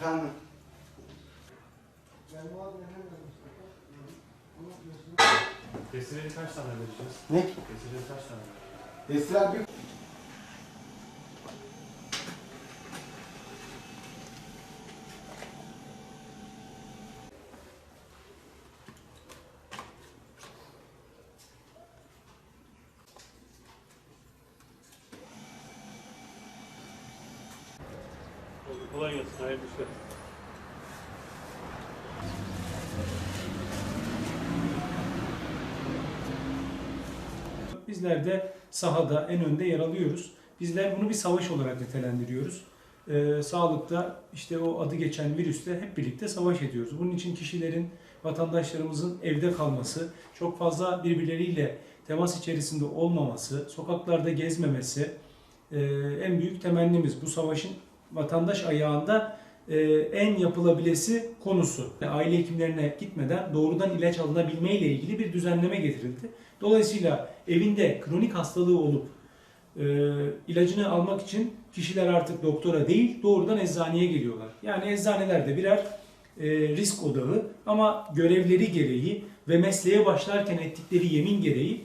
Efendim. Destileri kaç tane vereceğiz? Ne? Destileri kaç tane vereceğiz? Destiler bir... Kolay gelsin. Hayırlı işler. Bizler de sahada en önde yer alıyoruz. Bizler bunu bir savaş olarak nitelendiriyoruz. Ee, sağlıkta işte o adı geçen virüste hep birlikte savaş ediyoruz. Bunun için kişilerin, vatandaşlarımızın evde kalması, çok fazla birbirleriyle temas içerisinde olmaması, sokaklarda gezmemesi e, en büyük temennimiz. Bu savaşın vatandaş ayağında e, en yapılabilesi konusu. Aile hekimlerine gitmeden doğrudan ilaç alınabilme ile ilgili bir düzenleme getirildi. Dolayısıyla evinde kronik hastalığı olup e, ilacını almak için kişiler artık doktora değil doğrudan eczaneye geliyorlar. Yani eczanelerde birer e, risk odağı ama görevleri gereği ve mesleğe başlarken ettikleri yemin gereği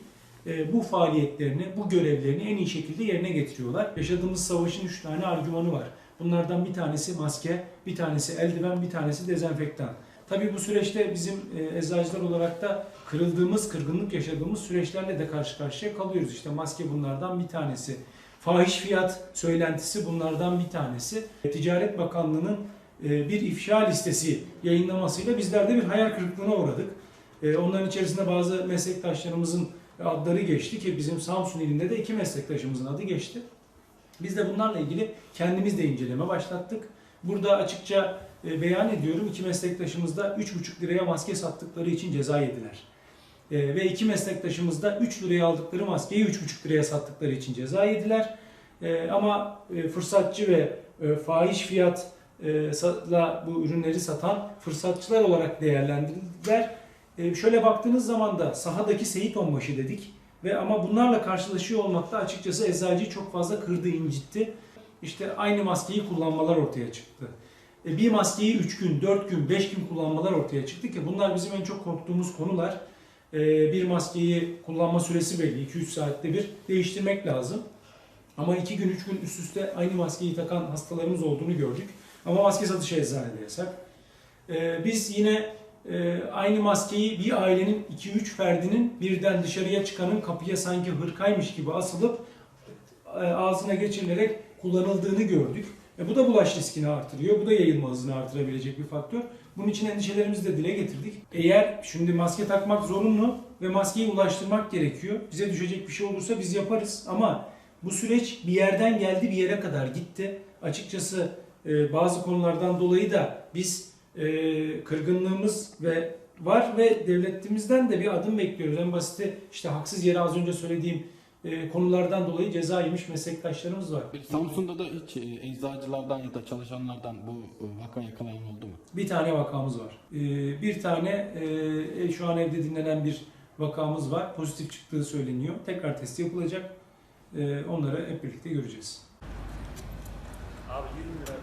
bu faaliyetlerini, bu görevlerini en iyi şekilde yerine getiriyorlar. Yaşadığımız savaşın üç tane argümanı var. Bunlardan bir tanesi maske, bir tanesi eldiven, bir tanesi dezenfektan. Tabii bu süreçte bizim e, eczacılar olarak da kırıldığımız, kırgınlık yaşadığımız süreçlerle de karşı karşıya kalıyoruz. İşte maske bunlardan bir tanesi. Fahiş fiyat söylentisi bunlardan bir tanesi. Ticaret Bakanlığı'nın e, bir ifşa listesi yayınlamasıyla bizler de bir hayal kırıklığına uğradık. E, Onların içerisinde bazı meslektaşlarımızın adları geçti ki bizim Samsun ilinde de iki meslektaşımızın adı geçti. Biz de bunlarla ilgili kendimiz de inceleme başlattık. Burada açıkça e, beyan ediyorum iki meslektaşımız da 3,5 liraya maske sattıkları için ceza yediler. E, ve iki meslektaşımız da 3 liraya aldıkları maskeyi 3,5 liraya sattıkları için ceza yediler. E, ama fırsatçı ve fahiş fiyatla bu ürünleri satan fırsatçılar olarak değerlendirildiler. Şöyle baktığınız zaman da sahadaki Seyit Onbaşı dedik ve ama bunlarla karşılaşıyor olmakta açıkçası eczacıyı çok fazla kırdı, incitti. İşte aynı maskeyi kullanmalar ortaya çıktı. E, bir maskeyi 3 gün, 4 gün, 5 gün kullanmalar ortaya çıktı ki bunlar bizim en çok korktuğumuz konular. E, bir maskeyi kullanma süresi belli, 2-3 saatte bir değiştirmek lazım. Ama 2 gün, 3 gün üst üste aynı maskeyi takan hastalarımız olduğunu gördük. Ama maske satışı eczanede yasak. E, biz yine e, aynı maskeyi bir ailenin 2-3 ferdinin birden dışarıya çıkanın kapıya sanki hırkaymış gibi asılıp e, ağzına geçirilerek kullanıldığını gördük. E, bu da bulaş riskini artırıyor. Bu da yayılma hızını artırabilecek bir faktör. Bunun için endişelerimizi de dile getirdik. Eğer şimdi maske takmak zorunlu ve maskeyi ulaştırmak gerekiyor. Bize düşecek bir şey olursa biz yaparız ama bu süreç bir yerden geldi bir yere kadar gitti. Açıkçası e, bazı konulardan dolayı da biz e, kırgınlığımız ve var ve devletimizden de bir adım bekliyoruz. En basiti işte haksız yere az önce söylediğim e, konulardan dolayı ceza yemiş meslektaşlarımız var. Samsun'da da hiç e, eczacılardan ya da çalışanlardan bu e, vaka yakalayan oldu mu? Bir tane vakamız var. E, bir tane e, şu an evde dinlenen bir vakamız var. Pozitif çıktığı söyleniyor. Tekrar test yapılacak. E, onları hep birlikte göreceğiz. Abi 20 lira